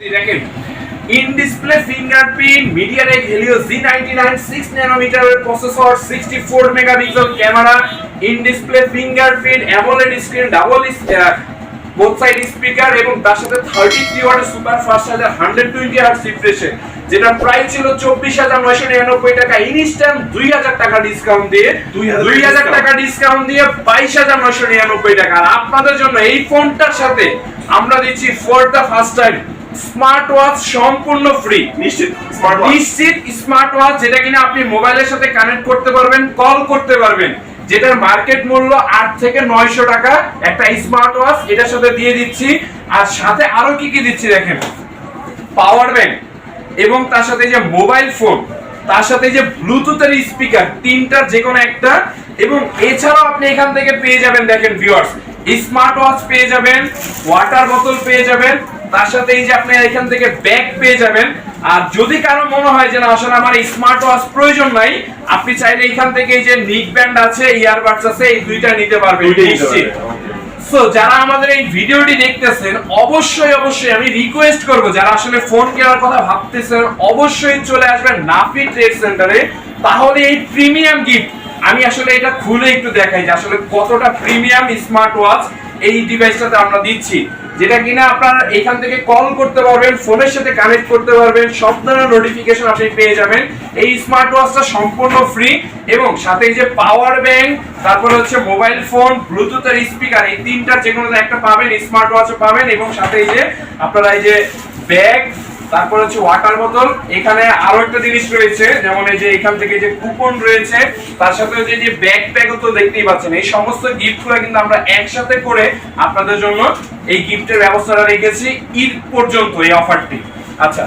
দেখেন in display fingerprint MediaTek Helio Z99 6 ন্যানোমিটারের processor 64 megapixel camera in display fingerprint AMOLED screen double both side speaker এবং তার সাথে 33 ওয়াটের super fast charger 120 hertz রিফ্রেশে যেটা price ছিল 24999 টাকা ইনস্ট্যান্ট 2000 টাকা ডিসকাউন্ট দিয়ে 2000 2000 টাকা ডিসকাউন্ট দিয়ে 22999 টাকা। আর আপনাদের জন্য এই ফোনটার সাথে আমরা দিচ্ছি for the first time smart watch সম্পূর্ণ ফ্রি নিশ্চিত স্মার্ট ওয়াচ নিশ্চিত স্মার্ট ওয়াচ যেটা কিনা আপনি মোবাইলের সাথে কানেক্ট করতে পারবেন কল করতে পারবেন যেটার মার্কেট মূল্য আট থেকে নয়শো টাকা। একটা স্মার্ট ওয়াচ এটার সাথে দিয়ে দিচ্ছি। আর সাথে আরও কি কি দিচ্ছি দেখেন? পাওয়ার ব্যাংক এবং তার সাথে যে মোবাইল ফোন তার সাথে যে ব্লুটুথের স্পিকার তিনটার যে কোনো একটা। এবং এছাড়াও আপনি এখান থেকে পেয়ে যাবেন দেখেন ভিউয়ার্স স্মার্ট ওয়াচ পেয়ে যাবেন ওয়াটার বোতল পেয়ে যাবেন। তার সাথে এই যে আপনি এখান থেকে ব্যাগ পেয়ে যাবেন। আর যদি কারও মনে হয় যে না আসলে আমার স্মার্ট ওয়াচ প্রয়োজন নাই আপনি চাইলে এখান থেকে এই যে নিক ব্যান্ড আছে ইয়ারবাডস আছে এই দুইটা নিতে পারবেন নিশ্চিত। সো যারা আমাদের এই ভিডিওটি দেখতেছেন অবশ্যই অবশ্যই আমি রিকোয়েস্ট করব যারা আসলে ফোন কেনার কথা ভাবতেছেন অবশ্যই চলে আসবেন নাফি ট্রেড সেন্টারে তাহলে এই প্রিমিয়াম গিফট আমি আসলে এটা খুলে একটু দেখাই যে আসলে কতটা প্রিমিয়াম স্মার্ট ওয়াচ এই ডিভাইসটাতে আমরা দিচ্ছি। যেটা কিনা আপনারা এইখান থেকে কল করতে পারবেন ফোনের সাথে কানেক্ট করতে পারবেন, সব ধরনের নোটিফিকেশন আপনি পেয়ে যাবেন। এই স্মার্ট ওয়াচটা সম্পূর্ণ ফ্রি এবং সাথে যে পাওয়ার ব্যাংক তারপর হচ্ছে মোবাইল ফোন ব্লুটুথের স্পিকার এই তিনটার যে কোনো একটা পাবেন স্মার্ট ওয়াচও পাবেন এবং সাথে যে আপনারা এই যে ব্যাগ তারপর হচ্ছে ওয়াটার বোতল এখানে আরও একটা জিনিস রয়েছে, যেমন এই যে এখান থেকে যে কুপন রয়েছে, তার সাথে হচ্ছে যে ব্যাগ প্যাকও তো দেখতেই পাচ্ছেন। এই সমস্ত গিফটগুলো কিন্তু আমরা একসাথে করে আপনাদের জন্য এই গিফটের ব্যবস্থাটা রেখেছি ঈদ পর্যন্ত এই অফারটি আচ্ছা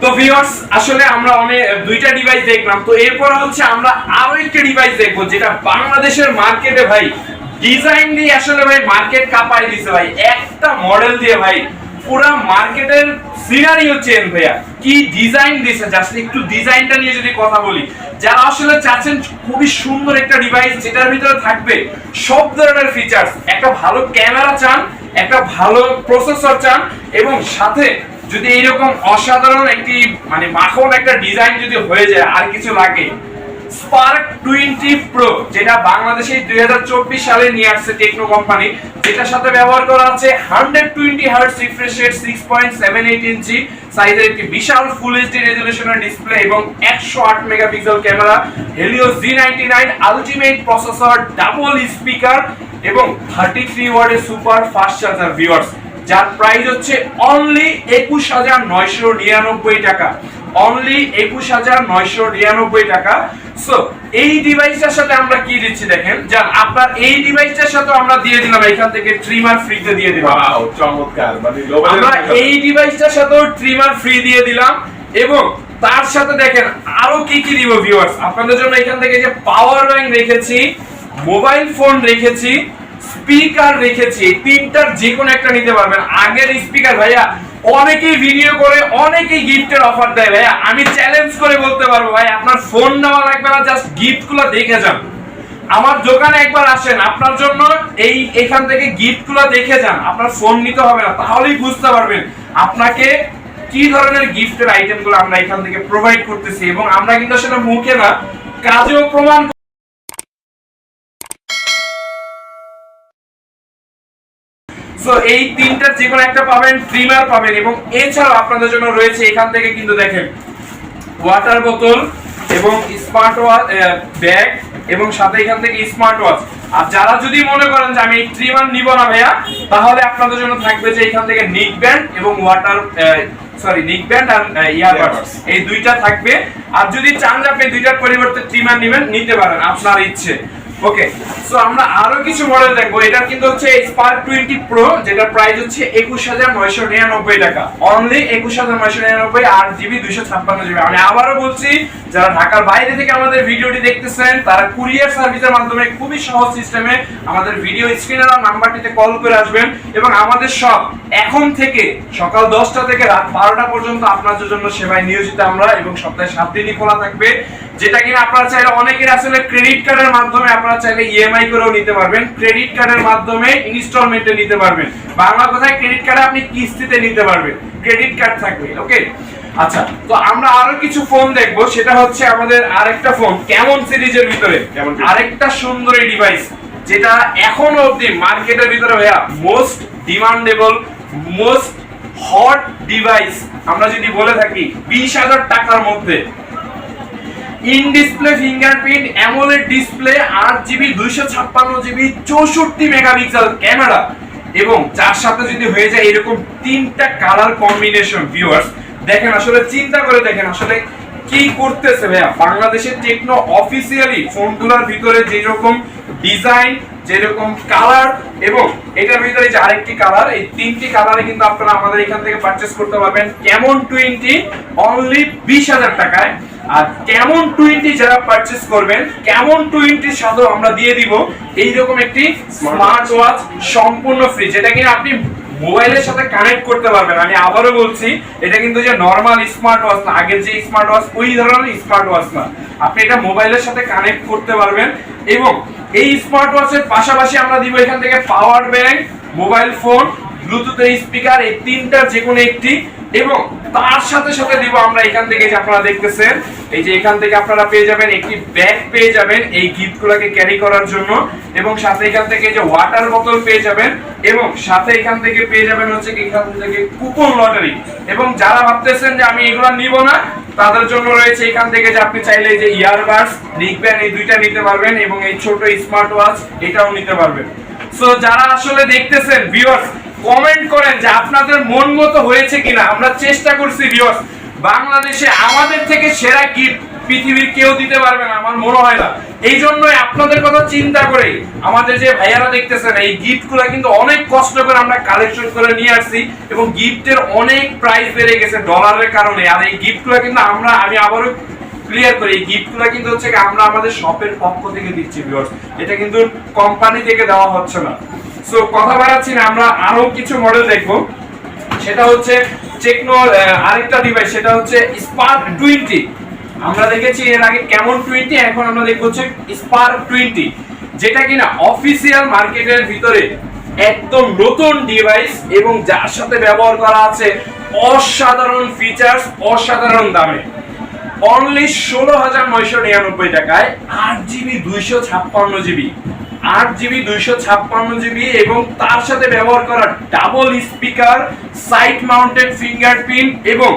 তো ভিউয়ার্স আসলে আমরা অনেক দুইটা ডিভাইস দেখলাম। তো এরপর হচ্ছে আমরা আরও একটা ডিভাইস দেখব, যেটা বাংলাদেশের মার্কেটে ভাই ডিজাইন দিয়ে আসলে ভাই মার্কেট কাঁপাই দিছে ভাই। একটা মডেল দিয়ে ভাই, পুরা মার্কেটের সিনারিও চেঞ্জ ভাইয়া। কি ডিজাইন দিছে? জাস্ট একটু ডিজাইনটা নিয়ে যদি কথা বলি। যারা আসলে চাচ্ছেন খুবই সুন্দর একটা ডিভাইস যেটার ভিতরে থাকবে সব ধরনের ফিচার্স একটা ভালো ক্যামেরা চান, একটা ভালো প্রসেসর চান, এবং সাথে যদি এইরকম অসাধারণ একটি মানে মাখন একটা ডিজাইন যদি হয়ে যায়, আর কিছু লাগে। স্পার্ক টোয়েন্টি প্রো যেটা বাংলাদেশে দুই সালে নিয়ে আসছে টেকনো কোম্পানি যেটার সাথে ব্যবহার করা আছে hundred twenty hertz refresh rate six point seven eight inch সাইজের একটি বিশাল ফুল এইচডি রেজলিউশনের ডিসপ্লে এবং একশো আট megapixel camera Helio G ninety nine ultimate processor double speaker এবং থার্টি থ্রি ওয়ার্ডের সুপার ফাস্ট চার্জার ভিউয়ার্স যার প্রাইস হচ্ছে অনলি একুশ হাজার নয়শো নিরানব্বই টাকা। অনলি একুশ হাজার নয়শো নিরানব্বই টাকা। সো এই ডিভাইসটার সাথে আমরা কি দিচ্ছি দেখেন? যান আপনার এই ডিভাইসটার সাথে আমরা দিয়ে দিলাম এখান থেকে ট্রিমার ফ্রিতে দিয়ে দিলাম। চমৎকার মানে আমরা এই ডিভাইসটার সাথেও ট্রিমার ফ্রি দিয়ে দিলাম এবং তার সাথে দেখেন আরও কি কি দিব ভিউয়ার্স আপনাদের জন্য এখান থেকে যে পাওয়ার ব্যাংক রেখেছি মোবাইল ফোন রেখেছি স্পিকার রেখেছি এই তিনটার যে কোনো একটা নিতে পারবেন। আগের স্পিকার ভাইয়া অনেকেই ভিডিও করে, অনেকেই গিফটের অফার দেয় ভাইয়া। আমি চ্যালেঞ্জ করে বলতে পারব ভাই, আপনার ফোন নেওয়া লাগবে না জাস্ট গিফটগুলো দেখে যান। আমার দোকানে একবার আসেন, আপনার জন্য এই এখান থেকে গিফটগুলো দেখে যান। আপনার ফোন নিতে হবে না, তাহলেই বুঝতে পারবেন আপনাকে কি ধরনের গিফটের আইটেমগুলো আমরা এখান থেকে প্রোভাইড করতেছি। এবং আমরা কিন্তু আসলে মুখে না, কাজেও প্রমাণ সো এই তিনটার যে কোনো একটা পাবেন ট্রিমার পাবেন এবং এছাড়াও আপনাদের জন্য রয়েছে এখান থেকে কিন্তু দেখেন ওয়াটার বোতল এবং স্মার্ট ওয়াচ ব্যাগ এবং সাথে এখান থেকে স্মার্ট ওয়াচ আর যারা যদি মনে করেন যে আমি এই ট্রিমার নিব না ভাইয়া তাহলে আপনাদের জন্য থাকবে যে এখান থেকে নিক ব্যান্ড এবং ওয়াটার সরি নিক ব্যান্ড আর ইয়ারবাডস এই দুইটা থাকবে। আর যদি চান যে আপনি দুইটার পরিবর্তে ট্রিমার নেবেন নিতে পারেন আপনার ইচ্ছে। ওকে সো আমরা আরও কিছু মডেল দেখব। এটা কিন্তু হচ্ছে স্পার্ক টোয়েন্টি প্রো যেটা প্রাইস হচ্ছে একুশ হাজার নয়শো নিরানব্বই টাকা। অনলি একুশ হাজার নয়শো নিরানব্বই জিবি দুইশো ছাপ্পান্ন জিবি আমি আবারও বলছি, যারা ঢাকার বাইরে থেকে আমাদের ভিডিওটি দেখতেছেন, তারা কুরিয়ার সার্ভিসের মাধ্যমে খুবই সহজ সিস্টেমে আমাদের ভিডিও স্ক্রিনের নাম্বারটিতে কল করে আসবেন এবং আমাদের সব এখন থেকে সকাল দশটা থেকে রাত বারোটা পর্যন্ত আপনাদের জন্য সেবায় নিয়োজিত আমরা এবং সপ্তাহে সাত দিনই খোলা থাকবে। যেটা কিনা আপনারা চাইলে অনেকের আসলে ক্রেডিট কার্ডের মাধ্যমে আপনারা চাইলে ইএমআই করেও নিতে পারবেন। ক্রেডিট কার্ডের মাধ্যমে ইনস্টলমেন্টে নিতে পারবেন। বাংলা কথায় ক্রেডিট কার্ডে আপনি কিস্তিতে নিতে পারবেন। ক্রেডিট কার্ড থাকবে ওকে আচ্ছা তো আমরা আরও কিছু ফোন দেখব। সেটা হচ্ছে আমাদের আরেকটা ফোন কেমন সিরিজের ভিতরে। Series। আরেকটা সুন্দরী ডিভাইস যেটা এখনও অবধি মার্কেটের ভিতরে ভাইয়া most demandable most hot device আমরা যদি বলে থাকি বিশ হাজার টাকার মধ্যে। ইন ফিঙ্গারপ্রিন্ট অ্যামোলেড ডিসপ্লে, আট জিবি, দুইশো ছাপ্পান্ন জিবি, চৌষট্টি মেগাপিক্সেল ক্যামেরা। এবং সাথে যদি হয়ে যায় এরকম তিনটা কালার কম্বিনেশন ভিউয়ার্স দেখেন আসলে চিন্তা করে দেখেন আসলে কি করতেছে ভাইয়া? বাংলাদেশের টেকনো অফিসিয়ালি ফোনগুলোর ভিতরে যেরকম ডিজাইন যেরকম কালার এবং এটার ভিতরে যে আরেকটি কালার এই তিনটি কালারে কিন্তু আপনারা আমাদের এখান থেকে পারচেস করতে পারবেন। কেমন টোয়েন্টি অনলি বিশ হাজার টাকায়। আর কেমন টোয়েন্টি যারা পারচেস করবেন, কেমন টোয়েন্টির সাথে আমরা দিয়ে দিব, এইরকম একটি স্মার্ট ওয়াচ সম্পূর্ণ ফ্রি যেটা কিনা আপনি মোবাইলের সাথে কানেক্ট করতে পারবেন। আমি আবারও বলছি, এটা কিন্তু যে নর্মাল স্মার্ট ওয়াচ না, আগের যে স্মার্ট ওয়াচ ওই ধরনের স্মার্ট ওয়াচ না। আপনি এটা মোবাইলের সাথে কানেক্ট করতে পারবেন এবং এই স্মার্ট ওয়াচের পাশাপাশি আমরা দিব এখান থেকে পাওয়ার ব্যাংক মোবাইল ফোন ব্লুটুথের স্পিকার এই তিনটার যে কোনো একটি এবং তার সাথে সাথে দিব আমরা এখান থেকে যে আপনারা দেখতেছেন, এই যে এখান থেকে আপনারা পেয়ে যাবেন, একটি ব্যাগ পেয়ে যাবেন এই গিফটগুলোকে ক্যারি করার জন্য, এবং সাথে এখান থেকে যে ওয়াটার বোতল পেয়ে যাবেন, এবং সাথে এখান থেকে পেয়ে যাবেন হচ্ছে এখান থেকে কুপন লটারি এবং যারা ভাবতেছেন যে আমি এগুলো নিব না, তাদের জন্য রয়েছে এখান থেকে যে আপনি চাইলে যে ইয়ারবাডস নিকব্যান্ড এই দুইটা নিতে পারবেন, এবং এই ছোট স্মার্ট ওয়াচ এটাও নিতে পারবেন। সো যারা আসলে দেখতেছেন ভিউয়ার্স কমেন্ট করেন যে আপনাদের মন মতো হয়েছে কিনা। আমরা চেষ্টা করছি ভিউয়ার্স বাংলাদেশে আমাদের থেকে সেরা গিফট পৃথিবীর কেউ দিতে পারবে না, আমার মনে হয় না। এই জন্যই আপনাদের কথা চিন্তা করে আমাদের যে ভাইয়ারা দেখতেছেন, এই গিফটগুলো কিন্তু অনেক কষ্ট করে আমরা কালেকশন করে নিয়ে আসছি এবং গিফটের অনেক প্রাইস বেড়ে গেছে ডলারের কারণে। আর এই গিফটগুলো কিন্তু আমরা, আমি আবারও ক্লিয়ার করি, এই গিফটগুলো কিন্তু হচ্ছে আমরা আমাদের শপের পক্ষ থেকে দিচ্ছি ভিউয়ার্স এটা কিন্তু কোম্পানি থেকে দেওয়া হচ্ছে না। সো কথা বাড়াচ্ছি না, আমরা আরও কিছু মডেল দেখব। সেটা হচ্ছে টেকনো আরেকটা ডিভাইস সেটা হচ্ছে স্পার্ক টোয়েন্টি আমরা দেখেছি এর আগে কেমন টোয়েন্টি এখন আমরা দেখব হচ্ছে স্পার্ক টোয়েন্টি যেটা কিনা অফিসিয়াল মার্কেটের ভিতরে একদম নতুন ডিভাইস এবং যার সাথে ব্যবহার করা আছে অসাধারণ ফিচার্স অসাধারণ দামে। অনলি ষোলো হাজার নয়শো নিরানব্বই টাকায় আট জিবি দুইশো ছাপ্পান্ন জিবি আট জিবি, দুইশো ছাপ্পান্ন জিবি এবং তার সাথে ব্যবহার করা double speaker side mounted fingerprint এবং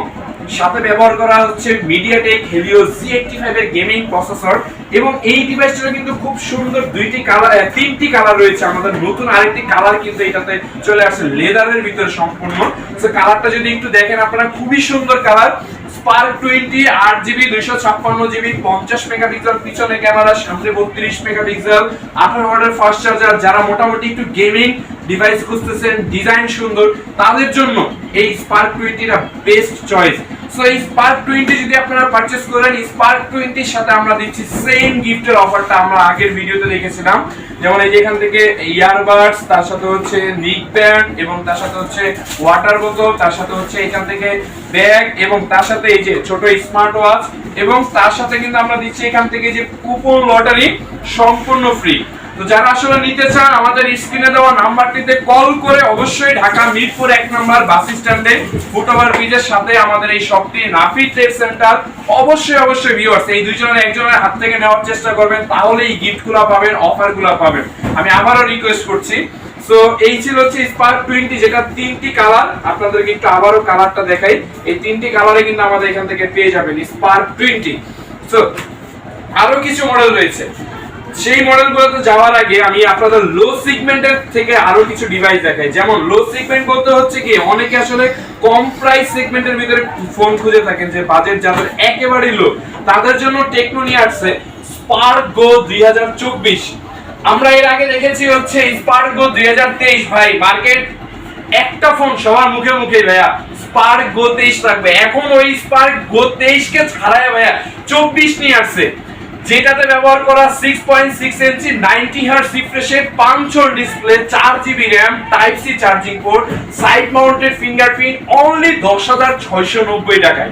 সাথে ব্যবহার করা হচ্ছে মিডিয়াটেক হেলিও জি এইটটি ফাইভের গেমিং প্রসেসর এবং এই ডিভাইসটার কিন্তু খুব সুন্দর দুইটি কালার তিনটি কালার রয়েছে আমাদের। নতুন আরেকটি কালার কিন্তু এটাতে চলে আসছে লেদারের ভিতরে সম্পূর্ণ। তো কালারটা যদি একটু দেখেন, আপনারা খুবই সুন্দর কালার স্পার্ক টোয়েন্টি আট জিবি দুইশো ছাপ্পান্ন জিবি পঞ্চাশ মেগাপিক্সেল, পিছনে ক্যামেরা, সামনে বত্রিশ মেগাপিক্সেল, আঠারো চার্জার যারা মোটামুটি একটু গেমিং ডিভাইস খুঁজতেছেন ডিজাইন সুন্দর, তাদের জন্য এই স্পার্ক টোয়েন্টিটা বেস্ট চয়েস সো এই স্পার্ক টোয়েন্টি যদি আপনারা পারচেস করেন স্পার্ক টোয়েন্টির সাথে আমরা দিচ্ছি সেম গিফটের অফারটা আমরা আগের ভিডিওতে দেখেছিলাম। যেমন এই যে এখান থেকে ইয়ারবাডস, তার সাথে হচ্ছে নিক প্যান্ট এবং তার সাথে হচ্ছে ওয়াটার বোতল, তার সাথে হচ্ছে এখান থেকে ব্যাগ এবং তার সাথে এই যে ছোট স্মার্ট ওয়াচ এবং তার সাথে কিন্তু আমরা দিচ্ছি এখান থেকে যে কুপন লটারি সম্পূর্ণ ফ্রি। তো যারা আসলে নিতে চান, আমাদের স্ক্রিনে দেওয়া নাম্বারটিতে কল করে অবশ্যই ঢাকা মিরপুর এক নম্বর বাস স্ট্যান্ডে ফুটওভার ব্রিজের সাথে আমাদের এই শপটি নাফি ট্রেড সেন্টার। অবশ্যই অবশ্যই ভিউয়ার্স এই দুজনের একজনের হাত থেকে নেওয়ার চেষ্টা করবেন তাহলে এই গিফটগুলো পাবেন অফারগুলো পাবেন। আমি আবারও রিকোয়েস্ট করছি। সো এই ছিল হচ্ছে স্পার্ক টোয়েন্টি যেটা তিনটি কালার আপনাদেরকে একটু আবারও কালারটা দেখাই। এই তিনটি কালারে কিন্তু আমাদের এখান থেকে পেয়ে যাবেন স্পার্ক টোয়েন্টি সো আরও কিছু মডেল রয়েছে। সেই মডেলগুলোতে যাওয়ার আগে আমি আপনাদের লো সিগমেন্টের থেকে আরও কিছু ডিভাইস দেখাই। যেমন লো সেগমেন্ট বলতে হচ্ছে কি, অনেকে আসলে কম প্রাইস সেগমেন্টের ভিতরে ফোন খুঁজে থাকেন যে বাজেট যাদের একেবারেই লো তাদের জন্য টেকনো নিয়ে আসছে স্পার্ক গো দুই আমরা এর আগে দেখেছি হচ্ছে স্পার্গো দুই ভাই মার্কেট একটা ফোন সবার মুখে মুখে ভাইয়া স্পার্ক গো তেইশ থাকবে। এখন ওই স্পার্ক গো তেইশ কে ছাড়াই ভাইয়া চব্বিশ নিয়ে আসছে। যেটাতে ব্যবহার করা six point six inch 90 hertz রিফ্রেশে punch hole display 4 GB RAM type C charging port side mounted fingerprint only দশ হাজার ছয়শো নব্বই টাকায়।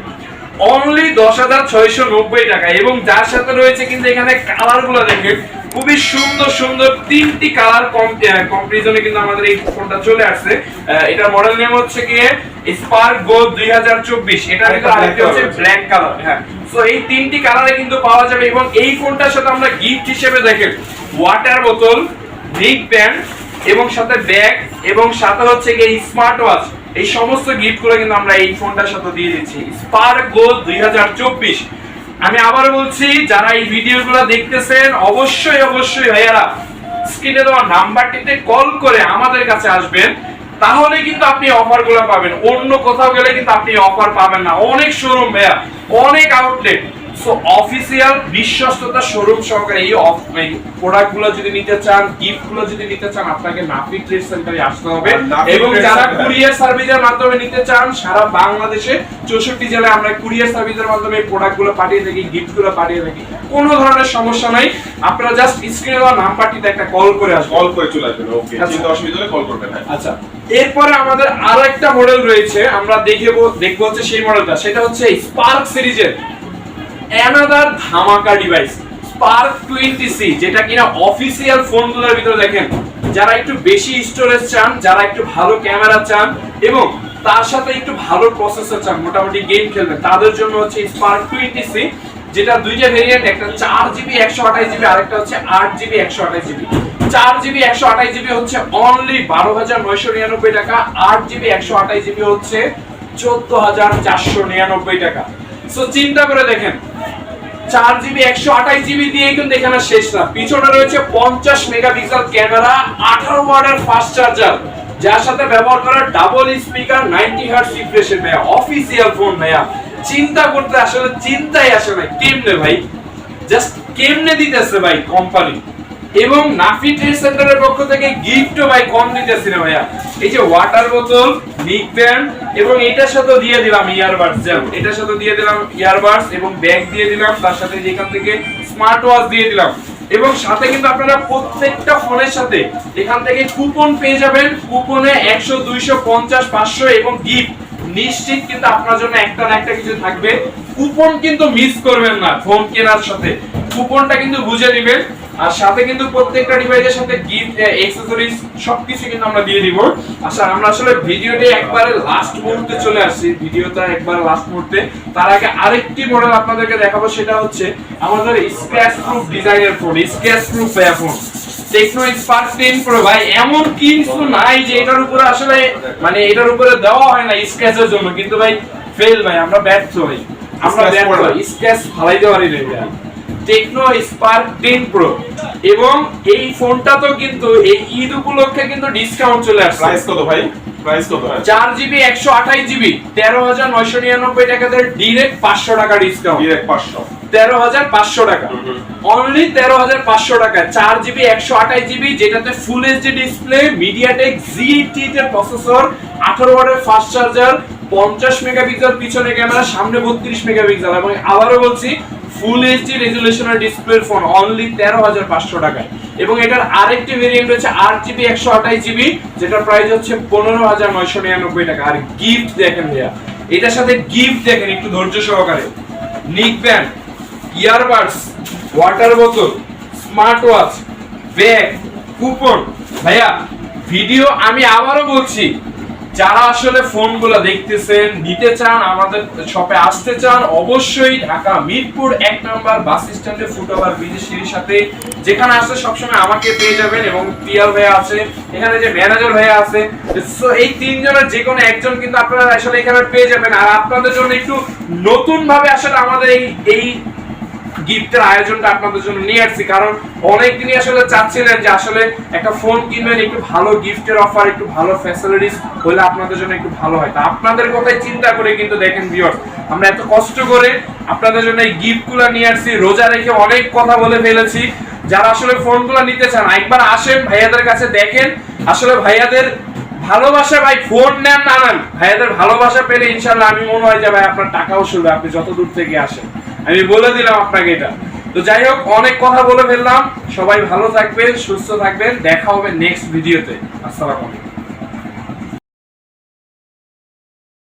অনলি দশ হাজার ছয়শো নব্বই টাকা এবং যার সাথে রয়েছে কিন্তু এখানে কালারগুলো দেখেন খুবই সুন্দর সুন্দর তিনটি কালার কম্পারিজনে কিন্তু আমাদের এই ফোনটা চলে আসছে। এটার মডেল নেম হচ্ছে গিয়ে স্পার্ক গো দুই হাজার চব্বিশ। এটা কিন্তু আরেকটা হচ্ছে ব্ল্যাক কালার হ্যাঁ। সো এই তিনটি কালারে কিন্তু পাওয়া যাবে এবং এই ফোনটার সাথে আমরা গিফট হিসেবে দেখেন ওয়াটার বোতল বিগ ব্যান্ড এবং সাথে ব্যাগ এবং সাথে হচ্ছে গিয়ে স্মার্ট ওয়াচ এই সমস্ত গিফটগুলো কিন্তু আমরা এই ফোনটার সাথে দিয়ে দিচ্ছি। স্পার্ক গো দুই আমি আবার বলছি, যারা এই ভিডিওগুলো দেখতেছেন, অবশ্যই অবশ্যই ভাইয়ারা স্ক্রিনে দেওয়া নাম্বারটিতে কল করে আমাদের কাছে আসবেন। তাহলে কিন্তু আপনি অফারগুলো পাবেন। অন্য কোথাও গেলে কিন্তু আপনি অফার পাবেন না। অনেক শোরুম ভাইয়া, অনেক আউটলেট সো অফিসিয়াল বিশ্বস্ততা শোরুম সহকারে এই যদি নিতে চান যদি নিতে চান আপনাকে ট্রেড সেন্টারে আসতে হবে। এবং যারা কুরিয়ার সার্ভিসের মাধ্যমে নিতে চান সারা বাংলাদেশে চৌষট্টি জেলায় আমরা কুরিয়ার সার্ভিসের মাধ্যমে পাঠিয়ে থাকি পাঠিয়ে থাকি। কোনো ধরনের সমস্যা নাই। আপনারা জাস্ট স্ক্রিনে দেওয়া নাম্বারটিতে একটা কল করে আসবেন। কল করে চলে আসবেন ওকে আচ্ছা। অসুবিধা হলে কল করবেন হ্যাঁ। আচ্ছা। এরপরে আমাদের আরও একটা মডেল রয়েছে আমরা দেখব দেখব হচ্ছে সেই মডেলটা সেটা হচ্ছে স্পার্ক সিরিজের অ্যানাদার ধামাকা ডিভাইস স্পার্ক টোয়েন্টি সি যেটা কিনা অফিসিয়াল ফোনগুলোর ভিতরে দেখেন। যারা একটু বেশি স্টোরেজ চান, যারা একটু ভালো ক্যামেরা চান, এবং তার সাথে একটু ভালো প্রসেসর চান, মোটামুটি গেম খেলবেন, তাদের জন্য হচ্ছে স্পার্ক টোয়েন্টি সি যেটা দুইটা ভেরিয়েন্ট একটা চার জিবি একশো আঠাশ জিবি আরেকটা হচ্ছে আট জিবি একশো আঠাশ জিবি চার জিবি একশো আঠাশ জিবি হচ্ছে অনলি বারো হাজার নয়শো নিরানব্বই টাকা, আট জিবি একশো আঠাশ জিবি হচ্ছে চোদ্দ হাজার চারশো নিরানব্বই টাকা। সো চিন্তা করে দেখেন চার জিবি একশো আঠাশ জিবি দিয়ে কিন্তু এখানে শেষ না। পিছনে রয়েছে পঞ্চাশ মেগাপিক্সেল ক্যামেরা, আঠারো ওয়াটের ফাস্ট চার্জার যার সাথে ব্যবহার করা ডাবল স্পিকার নাইনটি হার্টস রিফ্রেশের ভাইয়া। অফিসিয়াল ফোন ভাইয়া। চিন্তা করতে আসলে চিন্তাই আসে না। কেমনে ভাই? জাস্ট কেমনে দিতেছে ভাই কোম্পানি এবং নাফি ট্রেড সেন্টারের পক্ষ থেকে গিফটও ভাই কম দিতেছি না ভাইয়া। এই যে ওয়াটার বোতল নিক ব্যান্ড এবং এটার সাথে দিয়ে দিলাম ইয়ারবাডস যেমন এটার সাথে দিয়ে দিলাম ইয়ারবাডস এবং ব্যাগ দিয়ে দিলাম, তার সাথে যেখান থেকে স্মার্ট ওয়াচ দিয়ে দিলাম। এবং সাথে কিন্তু আপনারা প্রত্যেকটা ফোনের সাথে এখান থেকে কুপন পেয়ে যাবেন। কুপনে একশো, দুইশো, পঞ্চাশ, পাঁচশো এবং গিফট নিশ্চিত কিন্তু আপনার জন্য একটা না একটা কিছু থাকবে। কুপন কিন্তু মিস করবেন না ফোন কেনার সাথে। কুপনটা কিন্তু বুঝে নেবেন। আর সাথে কিন্তু প্রত্যেকটা ডিভাইসের সাথে গিফট অ্যাক্সেসরিজ সবকিছু কিন্তু আমরা দিয়ে দিব। আচ্ছা আমরা আসলে ভিডিওটি একবারে লাস্ট মুহূর্তে চলে আসছি। ভিডিওটা একবারে লাস্ট মুহূর্তে। তার আগে আরেকটি মডেল আপনাদেরকে দেখাবো সেটা হচ্ছে আমাদের স্ক্র্যাচ প্রুফ ডিজাইনের phone scratch proof phone Tecno Spark 10 Pro ভাই এমন কিছু নাই যে এটার উপরে আসলে মানে এটার উপরে দেওয়া হয় না স্ক্র্যাচের জন্য। কিন্তু ভাই ফেল ভাই আমরা ব্যর্থ ভাই আমরা ব্যর্থ স্ক্র্যাচ ফালাইতে পারি না টেকনো স্পার্ক 10 প্রো এবং এই ফোনটা তো কিন্তু এই ঈদ উপলক্ষে কিন্তু ডিসকাউন্ট চলে আসছে। প্রাইস কত ভাই? প্রাইস কত চার জিবি একশো আঠাশ জিবি তেরো হাজার নয়শো নিরানব্বই টাকাতে ডিরেক্ট পাঁচশো টাকা ডিসকাউন্ট ডিরেক্ট 500 তেরো হাজার পাঁচশো টাকা। অনলি তেরো হাজার পাঁচশো টাকা চার জিবি একশো আঠাশ জিবি যেটাতে full HD display MediaTek GT এর প্রসেসর আঠারো ওয়াটের ফাস্ট চার্জার পঞ্চাশ মেগাপিক্সেল পিছনে ক্যামেরা সামনে বত্রিশ মেগাপিক্সেল এবং আবারও বলছি ফুল এইচডি রেজুলেশনের ডিসপ্লের ফোন অনলি তেরো হাজার পাঁচশো টাকায়। এবং এটার আরেকটি ভেরিয়েন্ট রয়েছে আট জিবি একশো আঠাশ জিবি যেটার প্রাইস হচ্ছে পনেরো হাজার নয়শো নিরানব্বই টাকা। আর গিফট দেখেন ভাইয়া, এটার সাথে গিফট দেখেন একটু ধৈর্য সহকারে। নিক ব্যান্ড ইয়ারবাডস ওয়াটার বোতল স্মার্ট ওয়াচ ব্যাগ কুপন ভাইয়া ভিডিও আমি আবারও বলছি যারা আসলে ফোনগুলো দেখতেছেন নিতে চান আমাদের শপে আসতে চান অবশ্যই ঢাকা মিরপুর এক নাম্বার বাস স্ট্যান্ডে ফুটওভার ব্রিজের সিঁড়ির সাথে যেখানে আসলে সবসময় আমাকে পেয়ে যাবেন এবং পিয়াল ভাইয়া আছে এখানে যে ম্যানেজার ভাইয়া আছে। So, এই তিনজনের যে কোনো একজন কিন্তু আপনারা আসলে এখানে পেয়ে যাবেন। আর আপনাদের জন্য একটু নতুন ভাবে আসলে আমাদের এই এই গিফটের আয়োজনটা আপনাদের জন্য নিয়ে আসছি। কারণ অনেকদিনই আসলে চাচ্ছিলেন যে আসলে একটা ফোন কিনবেন, একটু ভালো গিফটের অফার একটু ভালো ফ্যাসিলিটিস হলে আপনাদের জন্য একটু ভালো হয়। তা আপনাদের কথাই চিন্তা করে কিন্তু দেখেন ভিউয়ার্স আমরা এত কষ্ট করে আপনাদের জন্য এই গিফটগুলো নিয়ে আসছি। রোজা রেখে অনেক কথা বলে ফেলেছি। যারা আসলে ফোনগুলো নিতে চান একবার আসেন, ভাইয়াদের কাছে দেখেন। আসলে ভাইয়াদের ভালোবাসা ভাই, ফোন নেন না নেন, ভাইয়াদের ভালোবাসা পেলে ইনশাল্লাহ আমি মনে হয় যে ভাই আপনার টাকাও শুনবে, আপনি যত দূর থেকে আসেন। আমি বলে দিলাম আপনাকে এটা। তো যাই হোক, অনেক কথা বলে ফেললাম। সবাই ভালো থাকবেন, সুস্থ থাকবেন। দেখা হবে নেক্সট ভিডিওতে আসসালামু আলাইকুম।